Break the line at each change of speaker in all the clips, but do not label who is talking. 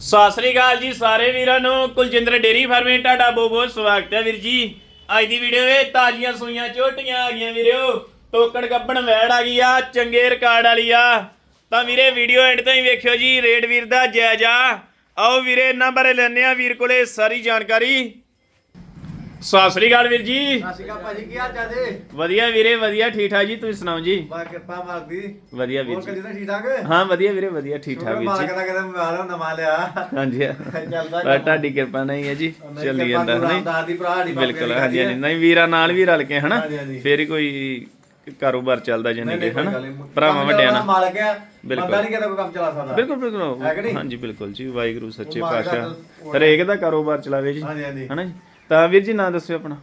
ਸਤਿ ਸ੍ਰੀ ਅਕਾਲ ਜੀ ਸਾਰੇ ਵੀਰਾਂ ਨੂੰ। ਕੁਲਜਿੰਦਰ ਡੇਰੀ ਫਾਰਮੇ ਤੁਹਾਡਾ ਬਹੁਤ ਬਹੁਤ ਸਵਾਗਤ ਹੈ ਵੀਰ ਜੀ। ਅੱਜ ਦੀ ਵੀਡੀਓ ਵਿੱਚ ਤਾਜ਼ੀਆਂ ਸੂਈਆਂ ਝੋਟੀਆਂ ਆ ਗਈਆਂ ਵੀਰੋ। ਟੋਕਣ ਗੱਬਣ ਵੈੜ ਆ ਗਈ ਆ, ਚੰਗੇ ਰਿਕਾਰਡ ਵਾਲੀ ਆ। ਤਾਂ ਵੀਰੇ ਵੀਡੀਓ ਐਂਡ ਤੋਂ ਹੀ ਵੇਖਿਓ ਜੀ ਰੇਟ ਵੀਰ ਦਾ ਜਾਇਜ਼ਾ। ਆਓ ਵੀਰੇ, ਇਹਨਾਂ ਬਾਰੇ ਲੈਣੇ ਆ ਵੀਰ ਕੋਲੇ ਸਾਰੀ ਜਾਣਕਾਰੀ। ਸਤਿ ਸ੍ਰੀ ਅਕਾਲ ਵੀਰ ਜੀ।
ਸਤਿ ਸ਼੍ਰੀ ਅਕਾਲ ਭਾਜੀ ਕੀ ਹਾਲ ਚਾਲ ਜੀ?
ਵਧੀਆ ਵੀਰੇ ਵਧੀਆ ਠੀਕ ਠਾਕ ਜੀ ਤੁਸੀਂ ਸੁਣਾਓ ਜੀ?
ਬਾ ਕਿਰਪਾ ਮਾਰਦੀ
ਵਧੀਆ ਵੀਰ
ਹੋਰ
ਜੀ।
ਠੀਕ ਠਾਕ?
ਹਾਂ ਵਧੀਆ ਵੀਰੇ ਵਧੀਆ ਠੀਕ ਠਾਕ ਵੀਰ
ਮਾਲਕ
ਜੀ
ਦਾ ਕਦੇ ਮੋਬਾਈਲ ਨਵਾਂ ਲਿਆ।
ਹਾਂਜੀ।
ਚੱਲਦਾ
ਪਰ ਤੁਹਾਡੀ ਕਿਰਪਾ ਨਹੀਂ ਹੈ ਜੀ ਚੱਲੀ ਜਾਂਦਾ ਨਹੀਂ?
ਰਾਮਦਾਰ ਦੀ ਭਰਾ ਦੀ
ਬਿਲਕੁਲ ਹਾਂਜੀ ਹਾਂਜੀ। ਨਹੀਂ ਵੀਰਾਂ ਨਾਲ ਵੀ ਰਲ ਕੇ ਹਨਾ। ਫੇਰ ਕੋਈ ਕਾਰੋਬਾਰ ਚੱਲਦਾ ਜਾਨੀ ਕਿ ਹਨਾ?
ਭਰਾਵਾਂ
ਵੱਡਿਆਂ ਨਾਲ।
ਮਾਲਕ ਹੈ।
ਬਿਲਕੁਲ।
ਬੰਦਾ ਨਹੀਂ ਕਿਤੇ ਕੋਈ ਕੰਮ ਚਲਾ ਸਕਦਾ।
ਬਿਲਕੁਲ ਬਿਲਕੁਲ? ਹਾਂਜੀ ਬਿਲਕੁਲ ਜੀ ਵਾਹਿਗੁਰੂ ਸੱਚੇ ਪਾਤਸ਼ਾਹ। ਹਰੇਕ ਦਾ ਕਾਰੋਬਾਰ ਚਲਾਵੇ ਜੀ ਹਨਾ ਜੀ? ਤਾਂ ਵੀਰ ਜੀ ਨਾਂ ਦੱਸਿਓ ਆਪਣਾ।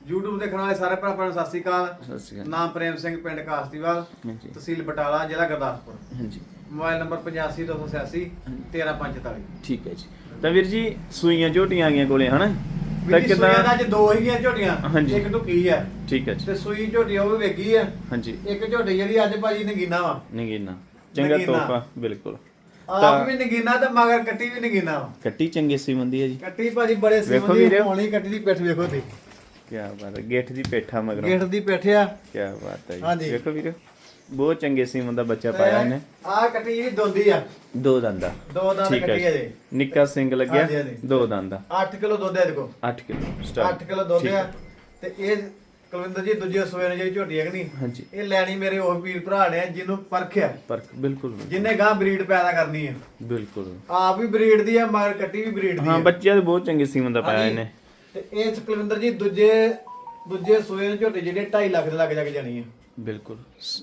YouTube ਦੇਖਣ ਵਾਲੇ ਸਾਰੇ ਭਰਾਵਾਂ ਨੂੰ ਸਤਿ ਸ਼੍ਰੀ ਅਕਾਲ।
ਸਤਿ ਸ਼੍ਰੀ ਅਕਾਲ।
ਨਾਮ ਪ੍ਰੇਮ ਸਿੰਘ ਪਿੰਡ ਕਾਸਤੀਵਾਲ
ਹਾਂਜੀ।
ਤਹਿਸੀਲ ਬਟਾਲਾ ਜ਼ਿਲ੍ਹਾ ਗੁਰਦਾਸਪੁਰ।
ਹਾਂਜੀ।
ਮੋਬਾਈਲ ਨੰਬਰ 8528 13544
ਠੀਕ ਹੈ ਜੀ। ਤਾਂ ਵੀਰ ਜੀ ਸੂਈਆਂ ਝੋਟੀਆਂ ਆ ਗਈਆਂ ਕੋਲੇ ਹਨਾ? ਤਾਂ
ਵੀ ਸੂਈਆਂ ਦਾ
ਕਿਦਾਂ
ਅੱਜ ਦੋ ਹੀਗੀਆਂ ਝੋਟੀਆਂ
ਹਾਂਜੀ।
ਇੱਕ ਢੁੱਕੀ ਹੈ
ਠੀਕ ਹੈ ਜੀ।
ਤੇ ਸੂਈ ਝੋਟੀ ਉਹ ਵੀ ਵੇਗੀ ਹੈ
ਹਾਂਜੀ।
ਇੱਕ ਝੋਟੀ ਜਿਹੜੀ ਅੱਜ ਭਾਜੀ ਨਗੀਨਾ ਵਾ।
ਨਗੀਨਾ। ਚੰਗਾ
ਨਗੀਨਾ।
ਤੋਹਫਾ ਬਿਲਕੁਲ।
ਆਪ ਵੀ ਨਗੀਨਾ ਤੇ ਮਗਰ ਕੱਟੀ ਵੀ ਨਗੀਨਾ। ਵਾ
ਕੱਟੀ ਚੰਗੀ ਸੀ ਮੰਦੀ ਹੈ ਜੀ।
ਕੱਟੀ ਭਾਜੀ ਬੜੇ
ਵੇਖੋ
ਸੀਮਨ ਦੀ
ਵੀਰੇ।
ਹੋਣੀ ਕੱਟੀ ਦੀ ਪਿੱਠ ਵੇਖੋ ਤੇ
ਕੀ ਬਾਤ ਹੈ ਗੇਠ ਦੀ ਪੇਠਾ ਮਗਰੋਂ।
ਗੇਟ ਦੀ ਪਿੱਠ ਆ।
ਕੀ ਬਾਤ ਹੈ
ਹਾਂਜੀ।
ਜੀ ਵੇਖੋ ਵੀਰੇ ਬਹੁਤ ਚੰਗੇ ਸੀਮਨ ਦਾ ਬੱਚਾ ਪਾਇਆ ਇਹਨੇ।
ਆ ਕੱਟੀ ਜਿਹੜੀ ਦੋਂਦੀ ਆ।
ਦੋ ਦੰਦਾ
ਦੋ ਦੰਦ
ਠੀਕ
ਕੱਟੀ ਆ ਜੇ।
ਨਿੱਕਾ ਸਿੰਘ ਲੱਗਿਆ।
ਹਾਂਜੀ, ਹਾਂਜੀ।
ਦੋ ਦੰਦਾ
8 ਕਿਲੋ ਦੁੱਧ ਹੈ ਇਹਦੇ ਕੋ
8 ਕਿਲੋ
8
ਸਟਾਰਟ
ਕਿਲੋ ਦੁੱਧ ਆ।
ਹੈ।
ਤੇ ਇਹ ਕੁਲਵਿੰਦਰ ਜੀ ਦੂਜੇ ਸੂਏ ਨੇ ਜਿਹੜੀ ਝੋਟੀ ਹੈ ਕਿ ਨਹੀਂ?
ਹਾਂਜੀ।
ਇਹ ਲੈਣੀ ਮੇਰੇ ਉਹ ਵੀਰ ਭਰਾ ਨੇ ਜਿਹਨੂੰ ਪਰਖਿਆ
ਪਰ ਬਿਲਕੁਲ।
ਜਿੰਨੇ ਗਾਂ ਬਰੀਡ ਪੈਦਾ ਕਰਨੀ ਹੈ।
ਬਿਲਕੁਲ।
ਆਪ ਵੀ ਬਰੀਡ ਦੀ ਆ ਮਗਰ ਕੱਟੀ ਵੀ ਬਰੀਡ ਦੀ
ਹਾਂ ਬੱਚਿਆਂ ਦੇ ਬਹੁਤ ਚੰਗੇ ਸੀਮਨ ਦਾ ਪਾਇਆ
ਹਾਂਜੀ।
ਇਹਨੇ।
ਤੇ ਇਹ ਕੁਲਵਿੰਦਰ ਜੀ ਦੂਜੇ ਦੂਜੇ ਸੂਏ ਨੇ ਝੋਟੀ ਜਿਹੜੇ 2.5 ਲੱਖ ਦੇ ਲੱਗ ਜਾ ਕੇ ਜਾਣੀ ਹੈ।
ਬਿਲਕੁਲ। ਸ-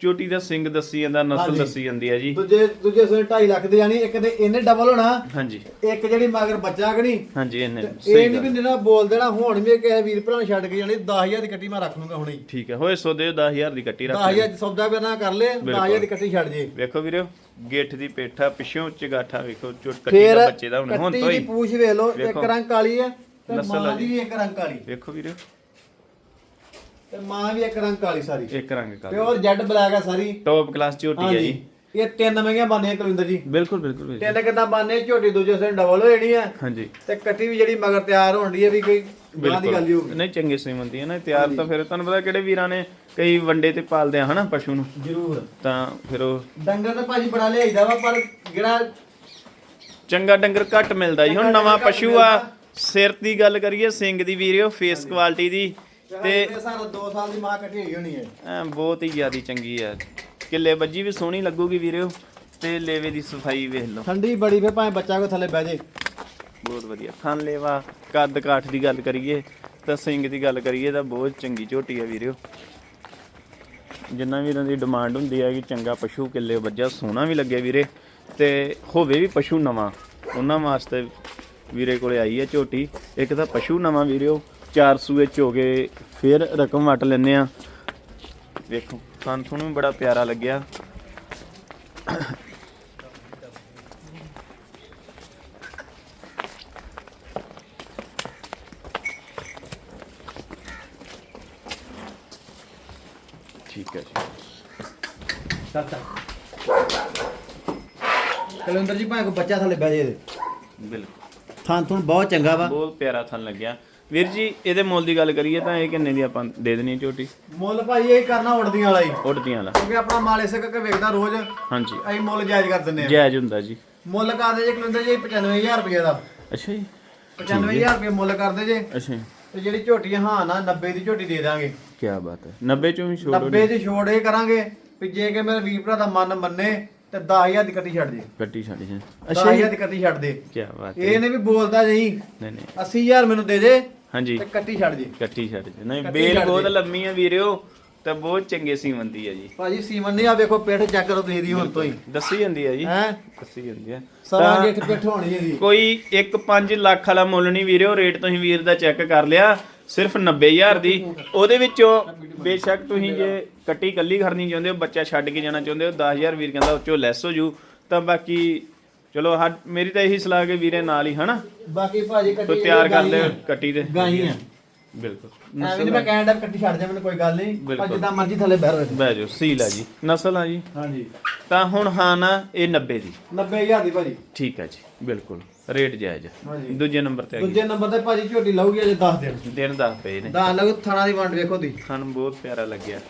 ਚੋਟੀ ਦਾ ਸਿੰਘ ਦੱਸੀ ਜਾਂਦਾ ਨਸਲ
ਹਾਂਜੀ।
ਦੱਸੀ ਜਾਂਦੀ ਹੈ ਜੀ।
ਦੂਜੇ ਦੂਜੇ ਸੂਏ 2.5 ਲੱਖ ਦੇ ਜਾਣੀ ਇੱਕ ਤੇ ਇਹਨੇ ਡਬਲ ਹੋਣਾ
ਹਾਂਜੀ।
ਇੱਕ ਜਿਹੜੀ ਮਗਰ ਬੱਚਾ ਕਿ ਨਹੀਂ
ਹਾਂਜੀ ਇਹਨੇ
ਇਹ
ਸਹੀ
ਨਹੀਂ ਵੀ
ਗੱਲ।
ਨਾ ਬੋਲ ਦੇਣਾ ਹੁਣ ਵੀ ਕਿਸੇ ਵੀਰ ਭਰਾ ਨੂੰ ਛੱਡ ਕੇ ਜਾਣੀ 10000 ਦੀ ਕੱਟੀ ਮੈਂ ਰੱਖ ਲੂੰਗਾ ਹੁਣੇ
ਠੀਕ ਹੈ ਹੋਏ ਸੌਦੇ 10000 ਦੀ ਕੱਟੀ ਰੱਖ
10000 ਦੀ ਸੌਦਾ ਵੀ ਨਾ ਕਰ ਲੇ 10000 ਦੀ ਕੱਟੀ ਛੱਡ ਜੇ।
ਵੇਖੋ ਵੀਰੇ ਗੇਠ ਦੀ ਪੇਠਾ ਪਿਛੋਂ ਚਗਾਠਾ ਵੇਖੋ ਚੋਟ ਕੱਟੀ
ਫੇਰ
ਦਾ ਬੱਚੇ ਦਾ ਹੁਣ ਹੁਣ
ਕੱਟੀ
ਤੋਂ
ਦੀ
ਹੀ
ਪੂਛ ਵੇਖ ਲਓ ਇੱਕ
ਵੇਖੋ।
ਰੰਗ ਕਾਲੀ ਹੈ ਤੇ
ਨਸਲ ਆ
ਮਾਂ ਦੀ। ਵੀ ਇੱਕ ਰੰਗ ਕਾਲੀ।
ਵੇਖੋ ਵੀਰੇ।
ਤੇ ਮਾਂ ਵੀ ਇੱਕ ਰੰਗ ਕਾਲੀ ਸਾਰੀ।
ਇੱਕ ਰੰਗ ਕਾ
ਪਿਓਰ ਜੈਡ ਬਲੈਕ ਆ ਸਾਰੀ।
ਟੌਪ ਕਲਾਸ ਝੋਟੀ ਹੈ ਜੀ।
ਇਹ ਤਿੰਨ ਮਹਿੰਗੀਆਂ ਬਾਨੀਆਂ ਕੁਲਵਿੰਦਰ ਜੀ।
ਬਿਲਕੁਲ ਬਿਲਕੁਲ ਵੀਰ ਜੀ।
ਤਿੰਨ ਕਿਦਾਂ ਬਾਨੇ ਝੋਟੀ ਦੂਜੇ ਸੇ ਡਬਲ ਹੋ ਜਾਣੀ ਆ।
ਹਾਂਜੀ।
ਤੇ ਕੱਟੀ ਵੀ ਜਿਹੜੀ ਮਗਰ ਤਿਆਰ ਹੋਣ ਦੀ ਹੈ ਵੀ ਕੋਈ ਗਾਂ ਦੀ ਗੱਲ ਹੀ ਹੋਊਗੀ।
ਨਹੀਂ ਚੰਗੇ ਸੀਮੰਦੀ ਹੈ ਨਾ ਤਿਆਰ ਤਾਂ ਫਿਰ ਤੁਹਾਨੂੰ ਪਤਾ ਕਿਹੜੇ ਵੀਰਾਂ ਨੇ ਕਈ ਵੰਡੇ ਤੇ ਪਾਲਦੇ ਆ ਹਨਾ ਪਸ਼ੂ ਨੂੰ?
ਜ਼ਰੂਰ।
ਤਾਂ ਫਿਰ ਉਹ
ਡੰਗਰ ਤਾਂ ਭਾਜੀ ਬੜਾ ਲਿਆਈਦਾ ਵਾ ਪਰ ਜਿਹੜਾ
ਚੰਗਾ ਡੰਗਰ ਘੱਟ ਮਿਲਦਾ ਜੀ। ਹੁਣ ਨਵਾਂ ਪਸ਼ੂ ਆ। ਸਿਰ ਦੀ ਗੱਲ ਕਰੀਏ ਸਿੰਘ ਦੀ ਵੀਰਿਓ ਫੇਸ ਕੁਆਲਿਟੀ ਦੀ। ਤੇ
ਤੇ ਸਾਨੂੰ 2 ਸਾਲ ਦੀ ਮਾਂ ਕੱਟੀ ਹੋਈ ਹੋਣੀ ਹੈ।
ਐਂ ਬਹੁਤ ਹੀ ਜ਼ਿਆਦੀ ਚੰਗੀ ਆ ਕਿੱਲੇ ਵੱਜੀ ਵੀ ਸੋਹਣੀ ਲੱਗੂਗੀ ਵੀਰਿਓ ਤੇ ਲੇਵੇ ਦੀ ਸਫ਼ਾਈ ਵੇਖ ਲਓ।
ਠੰਡੀ ਬੜੀ ਫੇ ਭਾਵੇਂ ਬੱਚਾ ਕੋ ਥੱਲੇ ਬਹਿ ਜੇ।
ਬਹੁਤ ਵਧੀਆ। ਖਾਨ ਲੇਵਾ ਕੱਦ ਕਾਠ ਦੀ ਗੱਲ ਕਰੀਏ ਤਾਂ ਸਿੰਘ ਦੀ ਗੱਲ ਕਰੀਏ ਤਾਂ ਬਹੁਤ ਚੰਗੀ ਝੋਟੀ ਆ ਵੀਰਿਓ ਜਿੰਨਾ ਵੀ ਇਹਨਾਂ ਦੀ ਡਿਮਾਂਡ ਹੁੰਦੀ ਹੈ ਕਿ ਚੰਗਾ ਪਸ਼ੂ ਕਿੱਲੇ ਵੱਜਾ ਸੋਹਣਾ ਵੀ ਲੱਗੇ ਵੀਰੇ। ਤੇ ਹੋਵੇ ਵੀ ਪਸ਼ੂ ਨਵਾਂ ਉਹਨਾਂ ਵਾਸਤੇ ਵੀਰੇ ਕੋਲੇ ਆਈ ਹੈ ਝੋਟੀ। ਇੱਕ ਤਾਂ ਪਸ਼ੂ ਨਵਾਂ ਵੀਰਿਓ ਚਾਰ ਸੂਏ ਚ ਹੋ ਗਏ ਫਿਰ ਰਕਮ ਵਟ ਲੈਨੇ ਆ ਵੇਖੋ ਸਾਨੂੰ ਤੁਹਾਨੂੰ ਵੀ ਬੜਾ ਪਿਆਰਾ ਲੱਗਿਆ। ਠੀਕ ਹੈ ਜੀ।
ਚਾਚਾ। ਕਲੰਦਰ ਜੀ ਭਾਵੇਂ ਕੋ ਬੱਚਾ ਥੱਲੇ ਬਹਿ ਜੇ
ਬਿਲਕੁਲ।
ਥਾਂ ਥੁਣ ਬਹੁਤ ਚੰਗਾ ਵਾ।
ਬਹੁਤ ਪਿਆਰਾ ਥਣ ਲੱਗਿਆ। ਵੀਰ ਜੀ ਇਹਦੇ ਮੁੱਲ ਦੀ ਗੱਲ ਕਰੀਏ ਤਾਂ ਇਹ ਕਿੰਨੇ ਦੀ ਆਪਾਂ ਦੇ ਦੇਣੀ ਹੈ ਝੋਟੀ?
ਮੁੱਲ ਭਾਈ ਇਹ ਕਰਨਾ ਉੜਦੀਆਂ ਵਾਲਾ ਹੀ।
ਉੱਡਦੀਆਂ ਵਾਲਾ।
ਕਿਉਂਕਿ ਆਪਣਾ ਮਾਲ ਇਸੇ ਕਰਕੇ ਵੇਖਦਾ ਰੋਜ਼।
ਹਾਂਜੀ।
ਅਸੀਂ ਮੁੱਲ ਜਾਇਜ਼ ਕਰ ਦਿੰਦੇ ਆ
ਜਾਇਜ਼ ਹੁੰਦਾ ਜੀ।
ਮੁੱਲ ਕਰਦੇ ਜੇ ਕਲੰਦਰ ਜੀ 95000 ਰੁਪਏ ਦਾ।
ਅੱਛਾ ਜੀ।
95000 ਰੁਪਏ ਮੁੱਲ ਕਰਦੇ ਜੇ।
ਅੱਛਾ
ਤੇ ਜਿਹੜੀ ਝੋਟੀ ਹਾਂ ਨਾ 90 ਦੀ ਝੋਟੀ ਦੇ ਦਾਂਗੇ।
ਕੀ ਬਾਤ ਹੈ। 90 ਚੋਂ ਵੀ ਛੋੜ
90 ਦੀ ਛੋੜ ਇਹ ਕਰਾਂਗੇ ਵੀ ਜੇ ਕਿ ਮੇਰੇ ਵੀਰ ਭਰਾ ਦਾ ਮਨ ਮੰਨੇ ਤੇ 10000 ਦੀ ਕੱਟੀ ਛੱਡ ਦੇ।
ਕੱਟੀ ਛੱਡ ਜੀ।
10000 ਦੀ ਕੱਟੀ ਛੱਡ ਦੇ।
ਕੀ ਬਾਤ ਹੈ
ਇਹ ਨੇ ਵੀ ਬੋਲਦਾ ਨਹੀਂ।
ਨਹੀਂ ਨਹੀਂ।
80000 ਮੈਨੂੰ ਦੇ ਦੇ।
ਹਾਂਜੀ।
ਤੇ ਕੱਟੀ ਛੱਡ ਜੇ।
ਕੱਟੀ ਛੱਡ ਜੀ। ਨਹੀਂ
ਕੱਟੀ
ਬੇਲ
ਛੱਡ
ਬਹੁਤ। ਲੰਮੀ ਹੈ ਵੀਰਿਓ ਤਾਂ ਬਹੁਤ ਚੰਗੇ ਸੀਮੰਦੀ ਹੈ ਜੀ।
ਭਾਜੀ ਸੀਮਨ ਨਹੀਂ ਆ ਵੇਖੋ ਪਿੱਠ ਚੈੱਕ ਕਰੋ ਤੁਸੀਂ ਦੀ ਹੁਣ ਤੋਂ ਹੀ।
ਦੱਸੀ ਜਾਂਦੀ ਹੈ ਜੀ।
ਹੈ?
ਦੱਸੀ ਜਾਂਦੀ ਹੈ
ਸਵਾ
ਤਾਂ
ਗਿੱਠ ਪਿੱਠ ਹੋਣੀ ਇਹਦੀ।
ਕੋਈ 1.5 ਲੱਖ ਵਾਲਾ ਮੁੱਲ ਨਹੀਂ ਵੀਰਿਓ ਰੇਟ ਤੁਸੀਂ ਵੀਰ ਦਾ ਚੈੱਕ ਕਰ ਲਿਆ ਸਿਰਫ 90000 ਦੀ। ਉਹਦੇ ਵਿੱਚੋਂ ਬੇਸ਼ੱਕ ਤੁਸੀਂ ਜੇ ਕੱਟੀ ਕੱਲੀ ਖੜਨੀ ਚਾਹੁੰਦੇ ਹੋ ਬੱਚਾ ਛੱਡ ਕੇ ਜਾਣਾ ਚਾਹੁੰਦੇ ਹੋ 10000 ਵੀਰ ਕਹਿੰਦਾ ਉੱਚੋਂ ਲੈਸ ਹੋ ਜੂ। ਤਾਂ ਬਾਕੀ ਚਲੋ ਹੱਡ- ਮੇਰੀ ਤਾਂ ਇਹੀ ਸਲਾਹ ਕਿ ਵੀਰੇ ਨਾਲ ਹੀ ਹਨਾ?
ਬਾਕੀ ਭਾਜੀ ਕੱਟੀ
ਤੋ ਤਿਆਰ ਕਰ ਲਿਓ ਕੱਟੀ ਦੇ
ਗਾਈ ਆ
ਬਿਲਕੁਲ।
ਐਵੇਂ ਮੈਂ ਕਹਿਣ ਦਾ ਕੱਟੀ ਛੱਡ ਜਾ ਮੈਨੂੰ ਕੋਈ ਗੱਲ ਨਹੀਂ ਪਰ
ਬਿਲਕੁਲ।
ਜਿੱਦਾਂ ਮਰਜ਼ੀ ਥੱਲੇ ਬਹਿ ਰੋ
ਬਹਿ ਜਾਓ ਸੀਲ ਆ ਜੀ। ਨਸਲ ਆ ਜੀ।
ਹਾਂਜੀ।
ਤਾਂ ਹੁਣ ਹਾਂ ਨਾ ਇਹ 90 ਦੀ।
90000 ਦੀ ਭਾਜੀ।
ਠੀਕ ਆ ਜੀ ਬਿਲਕੁਲ। ਰੇਟ ਜਾਇਜ਼
ਹਾਂਜੀ।
ਦੂਜੇ ਨੰਬਰ ਤੇ ਆ ਗਈ।
ਦੂਜੇ ਨੰਬਰ ਤੇ ਭਾਜੀ ਝੋਟੀ ਲਊਗੀ ਅਜੇ 10 ਦਿਨ।
ਦਿਨ ਦੱਸ ਪਏ ਨੇ।
ਦਾ ਲਓ ਥਣਾ ਦੀ ਵੰਡ ਵੇਖੋ ਦੀ
ਥਣ ਬਹੁਤ ਪਿਆਰਾ ਲੱਗਿਆ।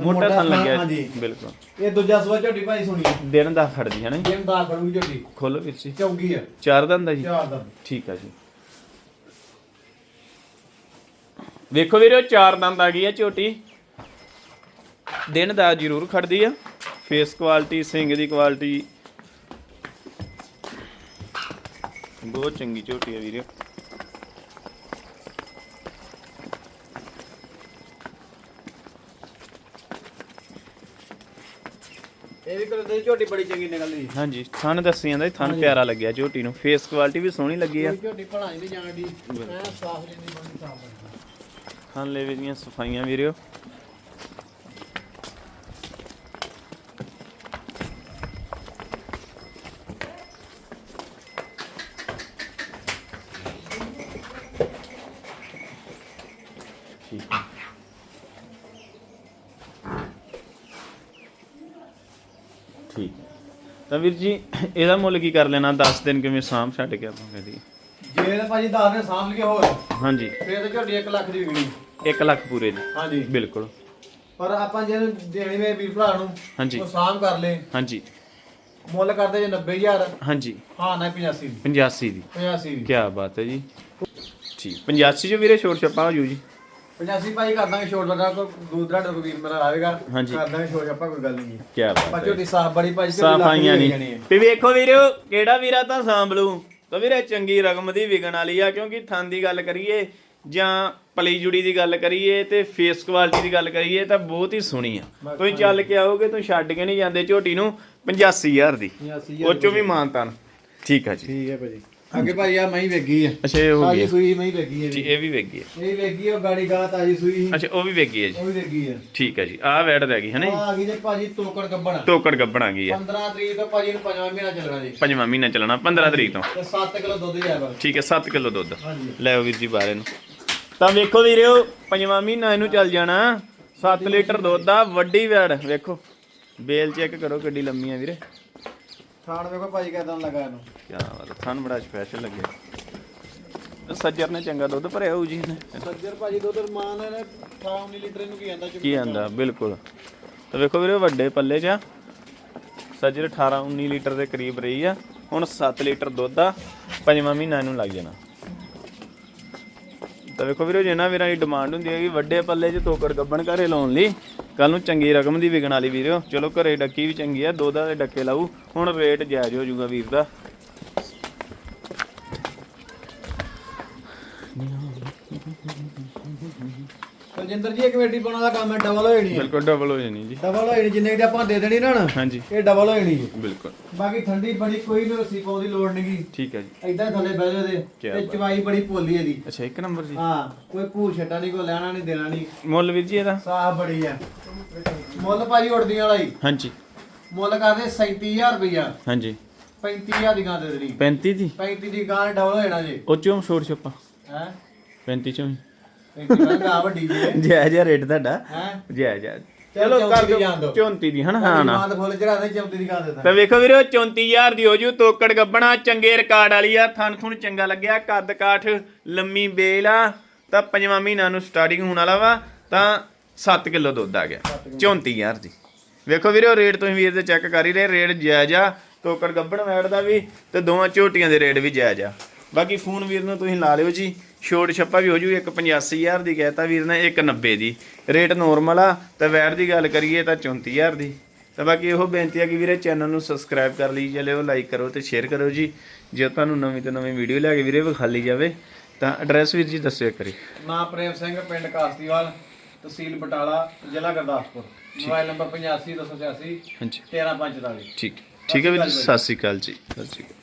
ਮੋਟਾ
ਮੋਟਾ ਥਣ
ਥਣ,
ਲੱਗਿਆ।
ਹਾਂਜੀ।
ਬਿਲਕੁਲ।
ਇਹ ਦੂਜਾ ਸੂਆ ਝੋਟੀ ਭਾਜੀ ਸੁਣੀ
ਦਿਨ ਦਾ ਖੜਦੀ ਹੈ ਨਾ ਜੀ।
ਜਿੰਮ ਦਾ ਖੜੂਗੀ ਝੋਟੀ।
ਖੋਲੋ ਵੀਰ ਜੀ।
ਚੌਗੀ ਆ।
ਚਾਰ ਦੰਦ ਦਾ ਜੀ।
ਚਾਰ ਦਾ
ਠੀਕ ਆ ਜੀ। ਵੇਖੋ ਵੀਰੋ ਚਾਰ ਦੰਦ ਆ ਗਈ ਆ ਝੋਟੀ। ਦਿਨ ਦਾ ਜ਼ਰੂਰ ਖੜਦੀ ਆ। ਫੇਸ ਕੁਆਲਿਟੀ ਸਿੰਗ ਦੀ ਕੁਆਲਿਟੀ ਬਹੁਤ ਚੰਗੀ ਝੋਟੀ ਆ ਵੀਰੋ।
ਇਹ ਵੀ ਕਰਦੇ ਝੋਟੀ ਬੜੀ ਚੰਗੀ ਨਿਕਲਦੀ
ਹਾਂਜੀ ਥਣ ਦੱਸੀ ਜਾਂਦਾ ਥਣ ਪਿਆਰਾ ਲੱਗਿਆ ਝੋਟੀ ਨੂੰ। ਫੇਸ ਕੁਆਲਿਟੀ ਵੀ ਸੋਹਣੀ ਲੱਗੀ ਆ।
ਝੋਟੀ ਭਲਾਈ ਨਹੀਂ ਜਾਣ ਦੀ ਐ ਸਾਫ਼ ਜਿੰਨੀ ਬਣੀ ਸਾਫ਼ ਬਣੀ
ਥਣ ਲੈਵੇ ਦੀਆਂ ਸਫਾਈਆਂ ਵੀਰਿਓ। ਤਾਂ ਵੀਰ ਜੀ ਇਹਦਾ ਮੁੱਲ ਕੀ ਕਰ ਲੈਣਾ? 10 ਦਿਨ ਕਿਵੇਂ ਸਾਂਭ ਛੱਡ ਕੇ ਆਪਾਂ ਕਹਦੀ
ਜੇ? ਤਾਂ ਭਾਜੀ 10 ਨੇ ਸਾਂਭ ਲਈਏ ਹੋਰ
ਹਾਂਜੀ।
ਫੇਰ ਤਾਂ ਝੋਟੀ 1 ਲੱਖ ਦੀ ਵਿਕਣੀ।
1 ਲੱਖ ਪੂਰੇ ਦੀ।
ਹਾਂਜੀ।
ਬਿਲਕੁਲ।
ਪਰ ਆਪਾਂ ਜਿਹਨੂੰ ਦੇਣੀ ਵੇ ਵੀਰ ਭਰਾ ਨੂੰ
ਹਾਂਜੀ।
ਉਹ ਸਾਂਭ ਕਰ ਲੇ।
ਹਾਂਜੀ।
ਮੁੱਲ ਕਰਦੇ ਜੇ 90000
ਹਾਂਜੀ।
ਹਾਂ ਨਾ 85 ਦੀ।
85 ਦੀ।
85 ਦੀ।
ਕੀ ਬਾਤ ਹੈ ਜੀ। ਠੀਕ। 85 ਚ ਵੀਰੇ ਛੋਟ ਛੱਪਾ ਹੋ ਜੂ ਜੀ।
85 ਭਾਈ ਕਰ ਦਾਂਗੇ ਛੋਟ ਲਗਾ ਕੋ ਦੂਦਰਾ ਤੋਂ ਵੀਰ ਮੇਰਾ ਆਵੇਗਾ।
ਹਾਂਜੀ।
ਕਰ ਦਾਂਗੇ ਛੋਟ ਆਪਾਂ ਕੋਈ ਗੱਲ ਨਹੀਂ
ਕੀ ਬਾਤ
ਪਰ
ਹੈ
ਝੋਟੀ ਸਾਫ਼ ਬੜੀ ਲੱਖ ਦੀ
ਆਈਆਂ
ਵਿਕ
ਨਹੀਂ
ਜਾਣੀ ਹੈ।
ਵੇਖੋ ਵੀਰੋ ਕਿਹੜਾ ਵੀਰਾ ਤਾਂ ਸਾਂਭਲੂ। ਤਾਂ ਵੀਰੇ ਚੰਗੀ ਰਕਮ ਦੀ ਵਿਕਣ ਵਾਲੀ ਆ ਕਿਉਂਕਿ ਥਣ ਦੀ ਗੱਲ ਕਰੀਏ ਜਾਂ ਪਲੀ ਜੁੜੀ ਦੀ ਗੱਲ ਕਰੀਏ ਤੇ ਫੇਸ ਕੁਆਲਿਟੀ ਦੀ ਗੱਲ ਕਰੀਏ ਤਾਂ ਬਹੁਤ ਹੀ ਸੋਹਣੀ ਆ। ਤੁਸੀਂ ਚੱਲ ਕੇ ਆਓਗੇ ਤੁਸੀਂ ਛੱਡ ਕੇ ਨਹੀਂ ਜਾਂਦੇ ਝੋਟੀ ਨੂੰ 85000 ਦੀ।
85000
ਉਹ ਚੋਂ ਵੀ ਮਾਨਤਾਨ। ਠੀਕ ਆ ਜੀ।
ਠੀਕ ਹੈ ਭਾਜੀ। ਅੱਗੇ ਭਾਜੀ ਆ ਮਹੀਂ ਵੇਗੀ ਆ।
ਅੱਛਾ ਇਹ ਹੋ
ਤਾਜੀ
ਗਈ
ਸੂਈ ਮਹੀਂ ਵੇਗੀ ਹੈ
ਜੀ ਇਹ ਵੀ ਵੇਗੀ ਹੈ
ਇਹ ਵੇਗੀ ਉਹ ਗਾੜੀ ਗਾਂ ਤਾਜੀ ਸੂਈ ਸੀ।
ਅੱਛਾ ਉਹ ਵੀ ਵੇਗੀ ਹੈ ਜੀ।
ਉਹ ਵੀ ਵੇਗੀ ਆ।
ਠੀਕ ਹੈ ਜੀ ਆਹ ਵੈੜ ਰਹਿ ਗਈ ਹੈ ਨਾ ਜੀ
ਆ ਗਈ ਜੇ ਭਾਜੀ ਤੋਕੜ ਗੱਬਣ।
ਟੋਕੜ ਗੱਬਣ ਆ ਗਈ ਆ।
15 ਤਰੀਕ ਤੋਂ ਭਾਜੀ ਨੂੰ ਪੰਜਵਾਂ ਮਹੀਨਾ ਚੱਲਣਾ ਜੀ।
ਪੰਜਵਾਂ ਮਹੀਨਾ ਚੱਲਣਾ 15 ਤਰੀਕ ਤੋਂ।
ਤੇ 7 ਕਿਲੋ ਦੁੱਧ ਜਾਇਆ
ਠੀਕ ਹੈ 7 ਕਿਲੋ ਦੁੱਧ।
ਹਾਂਜੀ।
ਲੈ ਵੀਰ ਜੀ ਬਾਰੇ ਨੂੰ ਤਾਂ ਵੇਖੋ ਵੀਰਿਓ ਪੰਜਵਾਂ ਮਹੀਨਾ ਇਹਨੂੰ ਚੱਲ ਜਾਣਾ। 7 ਲੀਟਰ ਦੁੱਧ ਆ ਵੱਡੀ ਵੈੜ ਵੇਖੋ। ਬੇਲ ਚੈੱਕ ਕਰੋ ਕਿੱਡੀ ਲੰਮੀ ਆ ਵੀਰੇ।
ਖਾਣ ਵੇਖੋ ਭਾਜੀ ਕਿਦਾਂ ਲੱਗਾ ਇਹਨੂੰ।
ਕੀ ਬਾਤ ਥਨ ਬੜਾ ਸਪੈਸ਼ਲ ਲੱਗਿਆ। ਸੱਜਰ ਨੇ ਚੰਗਾ ਦੁੱਧ ਭਰਿਆ ਹੋਊ ਜੀ ਇਹਨੇ।
ਸੱਜਰ ਭਾਜੀ ਦੁੱਧ ਮਾਨ ਨੇ 18 19 ਲੀਟਰ ਇਹਨੂੰ ਕੀ ਆਂਦਾ
ਕੀ ਆਂਦਾ ਬਿਲਕੁਲ। ਤਾਂ ਵੇਖੋ ਵੀਰੇ ਵੱਡੇ ਪੱਲੇ 'ਚ ਆ। ਸੱਜਰ 18 19 ਲੀਟਰ ਦੇ ਕਰੀਬ ਰਹੀ ਆ। ਹੁਣ 7 ਲੀਟਰ ਦੁੱਧ ਆ ਪੰਜਵਾਂ ਮਹੀਨਾ ਇਹਨੂੰ ਲੱਗ ਜਾਣਾ। ਤਾਂ ਵੇਖੋ ਵੀਰੇ ਜਿੰਨਾ ਵੀਰਾਂ ਦੀ ਡਿਮਾਂਡ ਹੁੰਦੀ ਹੈ ਕਿ ਵੱਡੇ ਪੱਲੇ 'ਚ ਤੋਕੜ ਗੱਬਣ ਘਰੇ ਲਾਉਣ ਲਈ ਕੱਲ ਨੂੰ ਚੰਗੀ ਰਕਮ ਦੀ ਵਿਕਣ ਵਾਲੀ ਵੀਰੋ। ਚਲੋ ਘਰੇ ਡੱਕੀ ਵੀ ਚੰਗੀ ਆ ਦੁੱਧ ਦੇ ਡੱਕੇ ਲਾਊ। ਹੁਣ ਰੇਟ ਜਾਇਜ਼ ਹੋ ਜਾਊਗਾ ਵੀਰ ਦਾ।
ਕੁਲਜਿੰਦਰ ਜੀ ਇਹ ਕਮੇਟੀ ਪਾਉਣ ਦਾ ਕੰਮ ਹੈ ਡਬਲ ਹੋ ਜਾਣੀ ਹੈ।
ਬਿਲਕੁਲ ਡਬਲ ਹੋ ਜਾਣੀ ਜੀ।
ਡਬਲ ਹੋ ਜਾਣੀ ਜਿੰਨੇ ਕਿ ਆਪਾਂ ਦੇ ਦੇਣੀ ਨਾ ਨਾ,
ਹਾਂਜੀ।
ਇਹ ਡਬਲ ਹੋ ਜਾਣੀ ਜੀ।
ਬਿਲਕੁਲ।
ਬਾਕੀ ਠੰਡੀ ਬੜੀ ਕੋਈ ਨੂੰ ਰੱਸੀ ਪਾਉਣ ਦੀ ਲੋੜ ਨਹੀਂਗੀ
ਠੀਕ ਹੈ ਜੀ।
ਐਦਾਂ ਥੱਲੇ ਬਹਿ ਜਾਓ ਦੇ ਤੇ। ਚਵਾਈ ਬੜੀ ਭੋਲੀ ਇਹਦੀ
ਅੱਛਾ ਇੱਕ ਨੰਬਰ ਜੀ।
ਹਾਂ ਕੋਈ ਭੂਰ ਛੱਟਾ ਨਹੀਂ ਕੋਈ ਲੈਣਾ ਨਹੀਂ ਦੇਣਾ ਨਹੀਂ
ਮੁੱਲ ਵੀਰ ਜੀ ਇਹਦਾ?
ਸਾਫ਼ ਬੜੀ ਆ ਮੁੱਲ ਭਾਜੀ ਉੜਦੀਆਂ ਵਾਲਾ ਹੀ।
ਹਾਂਜੀ।
ਮੁੱਲ ਕਰਦੇ 37000 ਰੁਪਇਆ
ਹਾਂਜੀ।
35000 ਦੀ ਗਾਂ ਦੇ ਦੇਣੀ।
35 ਦੀ?
35 ਦੀ ਗਾਂ ਡਬਲ ਹੋ ਜਾਣਾ ਜੀ।
ਉਹ ਚੋਂ ਛੋੜ ਛੱਪਾ।
ਹੈ?
35 ਚੋਂ ਹੀ
35 ਦੀ ਗਾਂ ਵੱਡੀ ਜੀ
ਜੈ ਜੈ ਰੇਟ ਤੁਹਾਡਾ।
ਹੈ?
ਜੈ ਜੈ।
ਚਲੋ
ਕਰ ਦਿਓ।
ਦਿਓ।
34 ਦੀ ਹਨਾ? ਹਾਂ ਨਾ
ਮਾਂ ਫੁੱਲ ਚੌਂਤੀ ਦੀ ਗਾਂ ਦੇ
ਤਾਂ। ਵੇਖੋ ਵੀਰੋ 34000 ਦੀ ਹੋ ਜੂ ਤੋਕੜ ਗੱਬਣਾ ਚੰਗੇ ਰਿਕਾਰਡ ਵਾਲੀ ਆ। ਥਣ ਥੁਣ ਚੰਗਾ ਲੱਗਿਆ ਕੱਦ ਕਾਠ ਲੰਮੀ ਬੇਲ ਆ। ਤਾਂ ਪੰਜਵਾਂ ਮਹੀਨਾ ਨੂੰ ਸਟਾਰਟਿੰਗ ਹੋਣ ਵਾਲਾ ਵਾ ਤਾਂ 7 ਕਿਲੋ ਦੁੱਧ ਆ ਗਿਆ। 34000 ਦੀ। ਵੇਖੋ ਵੀਰੋ ਰੇਟ ਤੁਸੀਂ ਵੀਰ ਦੇ ਚੈੱਕ ਕਰ ਹੀ ਰਹੇ ਰੇਟ ਜਾਇਜ਼ ਆ ਤੋਕੜ ਗੱਬਣ ਵੈੜ ਦਾ ਵੀ ਤੇ ਦੋਵਾਂ ਝੋਟੀਆਂ ਦੇ ਰੇਟ ਵੀ ਜਾਇਜ਼ ਆ ਬਾਕੀ ਫੋਨ ਵੀਰ ਨੂੰ ਤੁਸੀਂ ਲਾ ਲਿਓ ਜੀ। ਛੋਟ ਛੱਪਾ ਵੀ ਹੋ ਜੂ ਇੱਕ 85000 ਦੀ ਕਹਿਤਾ ਵੀਰ ਨੇ ਇੱਕ 90 ਦੀ। ਰੇਟ ਨੋਰਮਲ ਆ ਤੇ ਵੈੜ ਦੀ ਗੱਲ ਕਰੀਏ ਤਾਂ 34000 ਦੀ। ਤਾਂ ਬਾਕੀ ਇਹੋ ਬੇਨਤੀ ਆ ਕਿ ਵੀਰੇ ਚੈਨਲ ਨੂੰ ਸਬਸਕ੍ਰਾਈਬ ਕਰ ਲਈ ਚਲਿਓ ਲਾਈਕ ਕਰੋ ਤੇ ਸ਼ੇਅਰ ਕਰੋ ਜੀ। ਜੇ ਤੁਹਾਨੂੰ ਨਵੀਂ ਤੋਂ ਨਵੀਂ ਵੀਡੀਓ ਲੈ ਕੇ ਵੀਰੇ ਵਿਖਾਲੀ ਜਾਵੇ ਤਾਂ ਐਡਰੈਸ ਵੀਰ ਜੀ ਦੱਸਿਓ ਇੱਕ ਵਾਰੀ।
ਨਾਮ ਪ੍ਰੇਮ ਸਿੰਘ ਪਿੰਡ ਕਾਸਤੀਵਾਲ ਤਹਿਸੀਲ ਬਟਾਲਾ ਜ਼ਿਲ੍ਹਾ ਗੁਰਦਾਸਪੁਰ। ਮੋਬਾਈਲ ਨੰਬਰ 85 286
ਹਾਂਜੀ।
13544
ਠੀਕ। ਠੀਕ ਹੈ ਵੀਰ ਜੀ ਸਤਿ ਸ਼੍ਰੀ ਅਕਾਲ ਜੀ। ਸਤਿ ਸ਼੍ਰੀ ਅਕਾਲ।